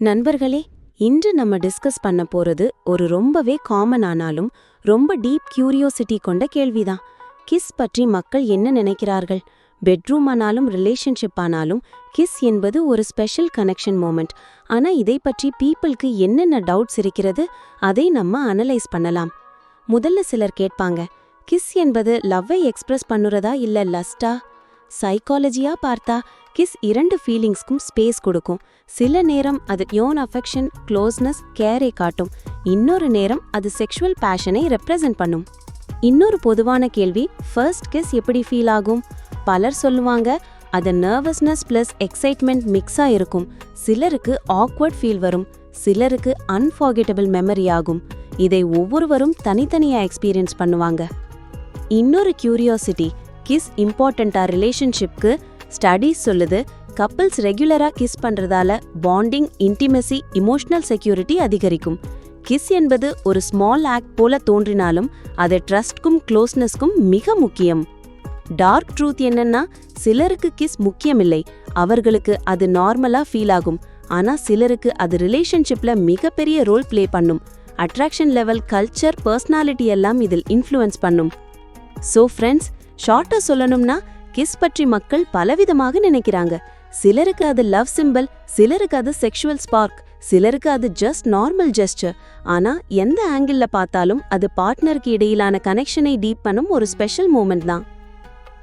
நண்பர்களே இன்று நம்ம டிஸ்கஸ் பண்ண போறது ஒரு ரொம்பவே காமன் ஆனாலும் ரொம்ப டீப் கியூரியோசிட்டி கொண்ட கேள்விதான். கிஸ் பற்றி மக்கள் என்ன நினைக்கிறார்கள்? பெட்ரூம் ஆனாலும் ரிலேஷன்ஷிப் ஆனாலும் கிஸ் என்பது ஒரு ஸ்பெஷல் கனெக்ஷன் மூமெண்ட் ஆனா இதை பற்றி பீப்புளுக்கு என்னென்ன டவுட்ஸ் இருக்கிறது? அதை நம்ம அனலைஸ் பண்ணலாம். முதல்ல சிலர் கேட்பாங்க கிஸ் என்பது லவ்வை எக்ஸ்பிரஸ் பண்ணுறதா இல்ல லஸ்டா சைக்காலஜியா பார்த்தா கிஸ் இரண்டு ஃபீலிங்ஸ்க்கும் ஸ்பேஸ் கொடுக்கும். சில நேரம் அது யோன் அஃபெக்ஷன் க்ளோஸ்னஸ் கேரை காட்டும். இன்னொரு நேரம் அது செக்ஷுவல் பேஷனை ரெப்ரசன்ட் பண்ணும். இன்னொரு பொதுவான கேள்வி ஃபர்ஸ்ட் கிஸ் எப்படி ஃபீல் ஆகும்? பலர் சொல்லுவாங்க அது நர்வஸ்னஸ் ப்ளஸ் எக்ஸைட்மெண்ட் மிக்ஸாக இருக்கும். சிலருக்கு ஆக்வர்ட் ஃபீல் வரும். சிலருக்கு அன்ஃபார்கெட்டபிள் மெமரி ஆகும். இதை ஒவ்வொருவரும் தனித்தனியாக எக்ஸ்பீரியன்ஸ் பண்ணுவாங்க. இன்னொரு கியூரியாசிட்டி கிஸ் இம்பார்ட்டண்டா ரிலேஷன்ஷிப்க்கு ஸ்டடீஸ் சொல்லுது கப்பிள்ஸ் ரெகுலரா கிஸ் பண்றதால பாண்டிங் இன்டிமெசி இமோஷனல் செக்யூரிட்டி அதிகரிக்கும். கிஸ் என்பது ஒரு ஸ்மால் ஆக்ட் போல தோன்றினாலும் அது ட்ரஸ்ட்க்கும் க்ளோஸ்னஸ்க்கும் மிக முக்கியம். டார்க் ட்ரூத் என்னன்னா சிலருக்கு கிஸ் முக்கியமில்லை அவர்களுக்கு அது நார்மலா ஃபீல் ஆகும். ஆனா சிலருக்கு அது ரிலேஷன்ஷிப்ல மிகப்பெரிய ரோல் பிளே பண்ணும். அட்ராக்ஷன் லெவல் கல்ச்சர் பர்சனாலிட்டி எல்லாம் இதில் இன்ஃப்ளூயன்ஸ் பண்ணும். சோ ஃப்ரெண்ட்ஸ் ஷார்ட்டாக சொல்லணும்னா கிஸ் பற்றி மக்கள் பலவிதமாக நினைக்கிறாங்க. சிலருக்கு அது லவ் சிம்பிள் சிலருக்கு அது செக்ஷுவல் ஸ்பார்க் சிலருக்கு அது ஜஸ்ட் நார்மல் ஜெஸ்டர் ஆனா எந்த ஆங்கிள் பார்த்தாலும் அது பார்ட்னருக்கு இடையிலான கனெக்ஷனை டீப் பண்ணும் ஒரு ஸ்பெஷல் மூமெண்ட் தான்.